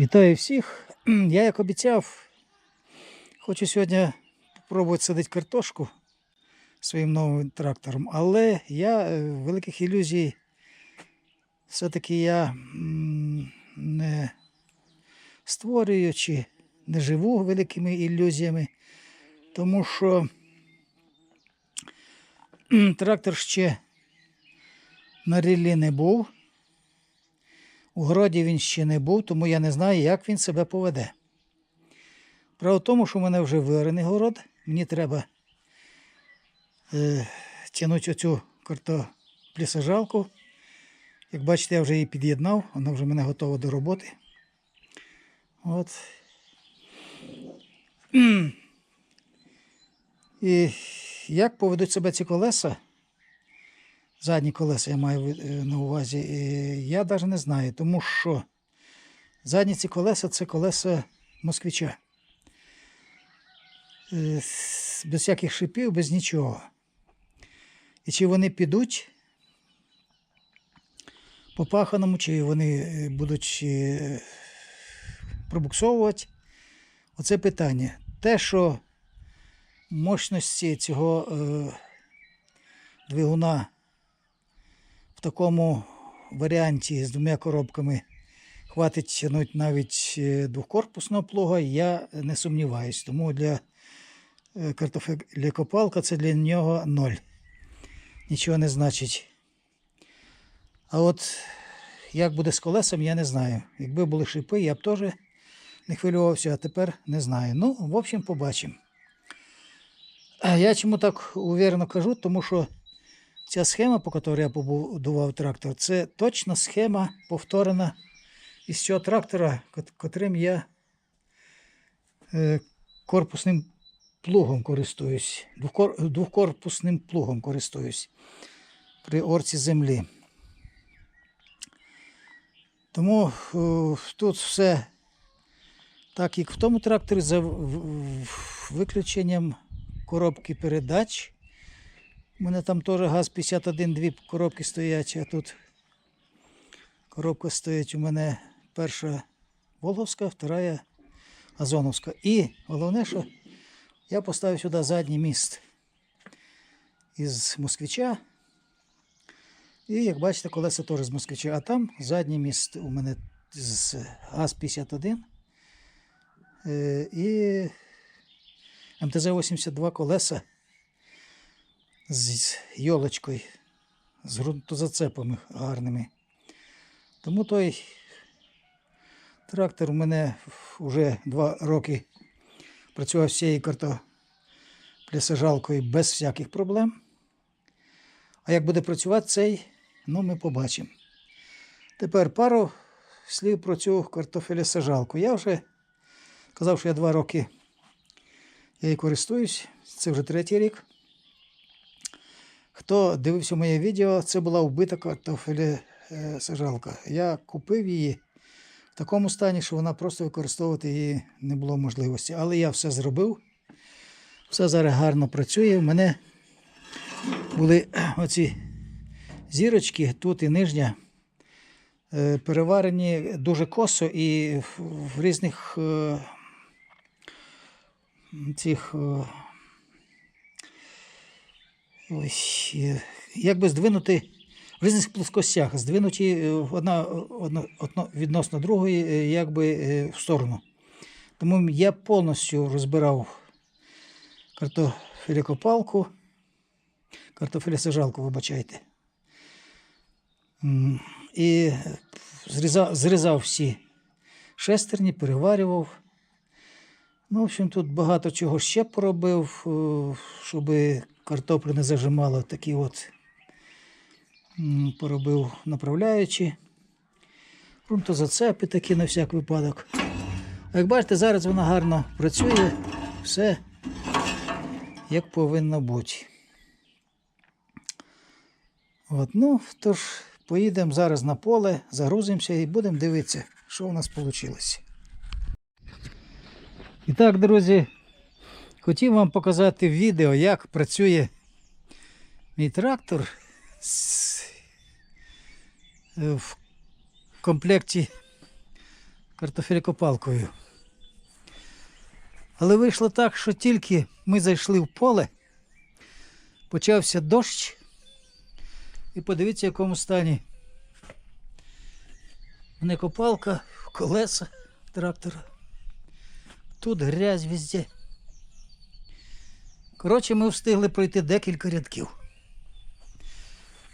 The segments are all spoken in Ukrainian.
Вітаю всіх. Я, як обіцяв, хочу сьогодні спробувати садити картошку своїм новим трактором, але я е, великих ілюзій все-таки я не створюю чи не живу великими ілюзіями, тому що трактор ще на ріллі не був. У городі він ще не був, тому я не знаю, як він себе поведе. Право в тому, що в мене вже виорений город, мені треба е, тягнути оцю картоплісажалку. Як бачите, я вже її під'єднав, вона вже мене готова до роботи. От. І як поведуть себе ці колеса? Задні колеса я маю е, на увазі, я навіть не знаю, тому що задні ці колеса це колеса москвича. Е, Без всяких шипів, без нічого. І чи вони підуть по паханому, чи вони е, будуть пробуксовувати? Оце питання. Те, що мощності цього двигуна в такому варіанті з двома коробками хватить тягнути навіть е, двохкорпусного плуга, я не сумніваюсь. Тому для е, картофелікопалка це для нього ноль. Нічого не значить. А от як буде з колесом, я не знаю. Якби були шипи, я б теж не хвилювався, а тепер не знаю. Ну, в общем, побачимо. Я чому так уверено кажу, тому що Ця схема, по якій я побудував трактор, це точна схема повторена із цього трактора, котрим я е, корпусним плугом користуюсь, двохкор- двохкорпусним плугом користуюсь при орці землі. Тому е, тут все так, як в тому тракторі, за виключенням коробки передач. У мене там теж газ 51, дві коробки стоять, а тут коробка стоїть у мене перша Волговська, вторая Азоновська. І головне, що я поставив сюди задній міст із москвича. І як бачите, колеса теж з москвича. А там задній міст у мене з ГАЗ-51 е, і МТЗ-82 колеса з йолочкою, з ґрунтозацепами гарними. Тому той трактор у мене вже два роки працював з цією картоплесажалкою без всяких проблем. А як буде працювати цей, ну ми побачимо. Тепер пару слів про цю картофелесажалку. Я вже казав, що я два роки я користуюсь, це вже третій рік. Хто дивився моє відео, це була вбита картофелесажалка. Я купив її в такому стані, що вона просто використовувати її не було можливості. Але я все зробив. Все зараз гарно працює. У мене були оці зірочки, тут і нижня, е, переварені дуже косо і в, в різних е, цих. Ось, е, як би здвинути в різних плоскостях, здвинуті е, одна, одна, відносно другої, е, якби в сторону. Тому я повністю розбирав картофелікопалку, картофелесажалку, вибачайте. І зрізав, зрізав всі шестерні, переварював. Ну, в общем, тут багато чого ще поробив, щоб картоплю не зажимало. Такі от поробив направляючі. Грунтозацепи такі на всяк випадок. Як бачите, зараз вона гарно працює, все як повинно бути. От, ну, тож, поїдемо зараз на поле, загрузимося і будемо дивитися, що у нас вийшло. І так, друзі, хотів вам показати відео, як працює мій трактор е, в комплекті картофелькопалкою. Але вийшло так, що тільки ми зайшли в поле, почався дощ, і подивіться, в якому стані. Не копалка, колеса трактора. Тут грязь везде. Коротше, ми встигли пройти декілька рядків.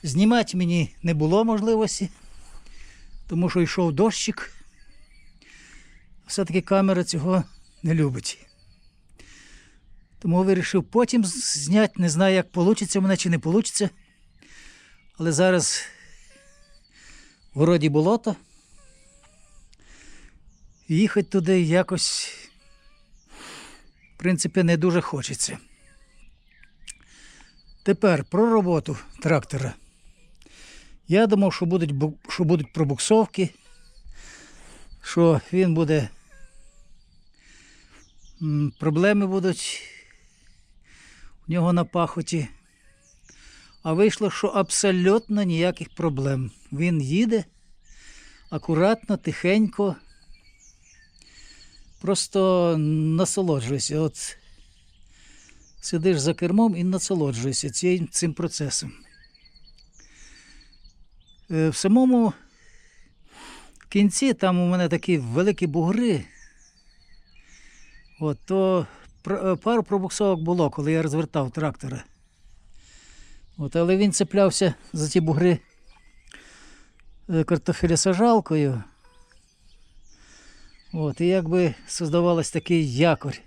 Знімати мені не було можливості, тому що йшов дощик. Все-таки камера цього не любить. Тому вирішив потім зняти, не знаю, як вийде в мене чи не вийде. Але зараз в городі болото. Їхати туди якось, в принципі, не дуже хочеться. Тепер про роботу трактора. Я думав, що будуть, що будуть пробуксовки, що він буде. Проблеми будуть у нього на пахоті. А вийшло, що абсолютно ніяких проблем. Він їде акуратно, тихенько. Просто насолоджуйся. От сидиш за кермом і насолоджуєшся цим, цим процесом. Е, В самому кінці там у мене такі великі бугри. От, то е, пару пробуксовок було, коли я розвертав трактора. От, але він цеплявся за ті бугри е, картофелесажалкою. От, і якби создавалось такий якорь.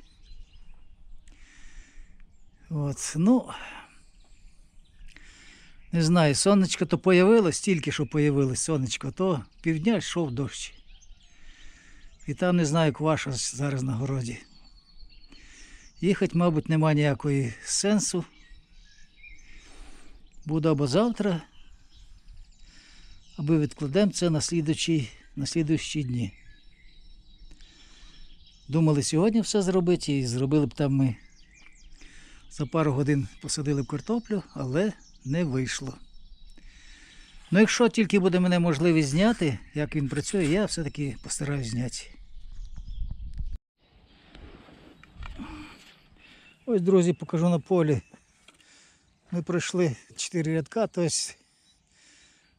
От, ну, не знаю, сонечко то появилось, тільки що появилось сонечко, то півдня йшов дощ. І там не знаю, як ваша зараз на городі. Їхати, мабуть, нема ніякої сенсу. Буду або завтра, або відкладемо це на слідучі, на слідуючі дні. Думали сьогодні все зробити і зробили б там ми за пару годин посадили б картоплю, але не вийшло. Ну, якщо тільки буде мене можливість зняти, як він працює, я все-таки постараюсь зняти. Ось, друзі, покажу на полі. Ми пройшли 4 рядка, тобто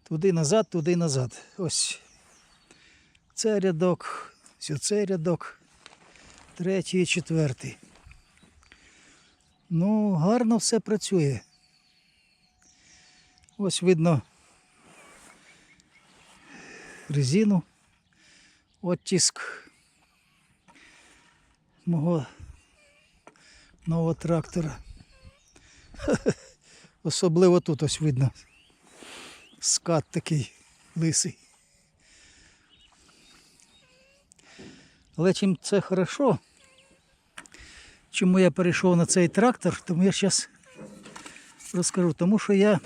туди назад, туди назад. Ось це рядок, ось цей рядок, третій і четвертий. Ну, гарно все працює. Ось видно резину, оттиск мого нового трактора. Особливо тут ось видно скат такий лисий. Але чим це хорошо, чому я перейшов на цей трактор, тому я зараз розкажу. Тому що я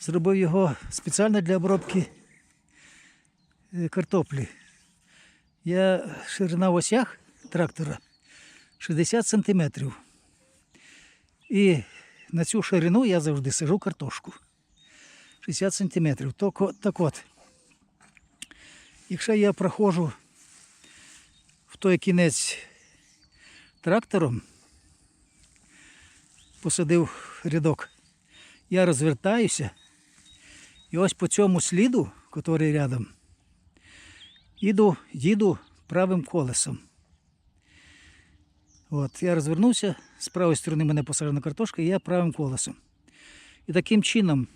зробив його спеціально для обробки е, картоплі. Я ширина в осях трактора 60 сантиметрів. І на цю ширину я завжди сажу картошку. 60 сантиметрів. Так так от, якщо я проходжу в той кінець трактором, посадив рядок, я розвертаюся, і ось по цьому сліду, який рядом, їду, їду правим колесом. От, я розвернувся, з правої сторони мене посаджена картошка, і я правим колесом. І таким чином,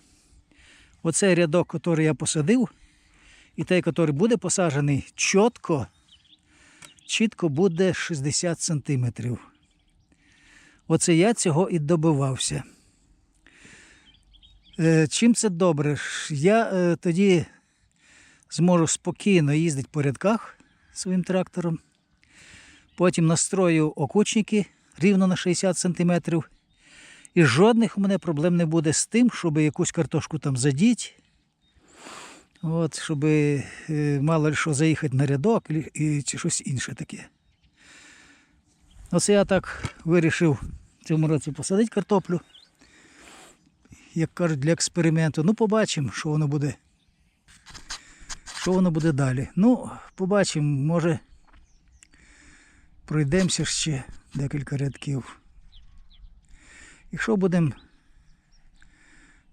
оцей рядок, який я посадив, і той, який буде посаджений, чітко, чітко буде 60 сантиметрів. Оце я цього і добивався. Е, чим це добре? Я е, тоді зможу спокійно їздити по рядках своїм трактором. Потім настрою окучники рівно на 60 см. І жодних у мене проблем не буде з тим, щоб якусь картошку там задіть. От, щоб е, мало що заїхати на рядок і, і, чи щось інше таке. Оце я так вирішив в цьому році посадити картоплю. Як кажуть, для експерименту. Ну, побачимо, що воно буде. що воно буде далі. Ну, побачимо, може пройдемося ще декілька рядків. Якщо будемо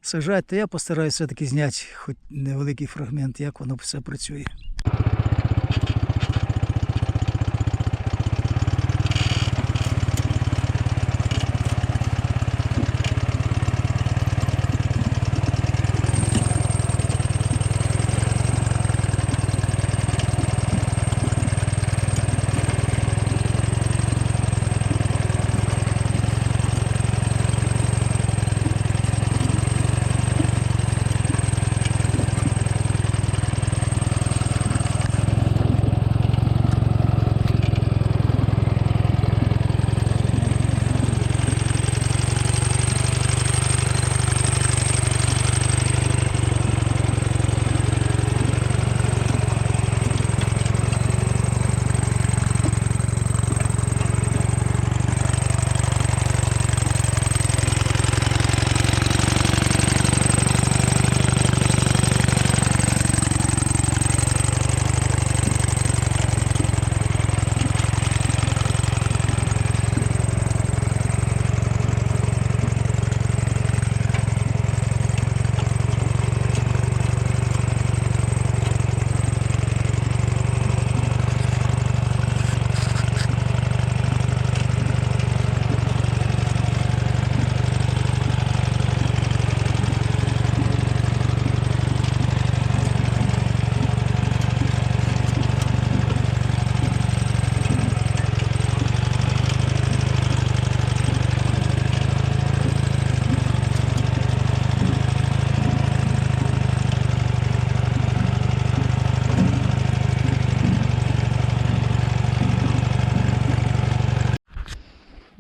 сажати, то я постараюся все-таки зняти хоч невеликий фрагмент, як воно все працює.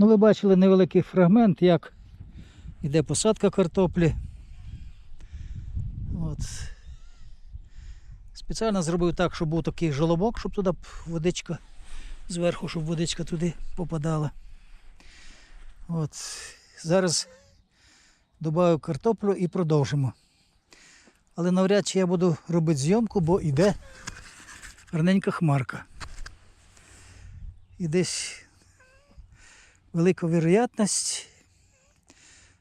Ви бачили невеликий фрагмент, як іде посадка картоплі. От. Спеціально зробив так, щоб був такий жолобок, щоб туди водичка зверху, щоб водичка туди попадала. От. Зараз додаю картоплю і продовжимо. Але навряд чи я буду робити зйомку, бо йде гарненька хмарка. І десь велика вероятність,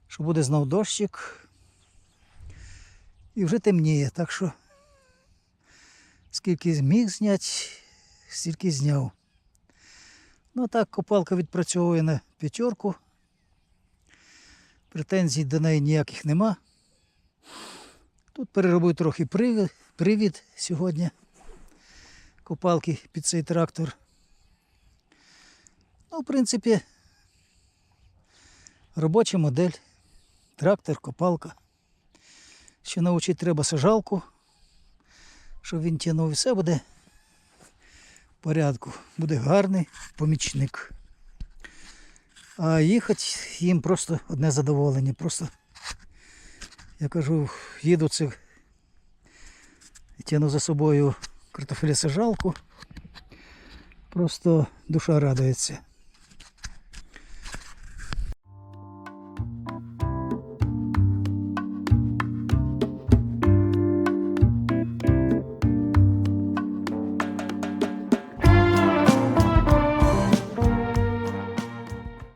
що буде знов дощик. І вже темніє, так що скільки зміг зняти, стільки зняв. Ну а так копалка відпрацьовує на п'ятерку. Претензій до неї ніяких нема. Тут переробив трохи привід, привід сьогодні. Копалки під цей трактор. Ну, в принципі, робоча модель. Трактор, копалка. Ще навчити треба сажалку, щоб він тягнув. І все буде в порядку. Буде гарний помічник. А їхати їм просто одне задоволення. Просто, я кажу, їду це і тягну за собою картофелесажалку. Просто душа радується.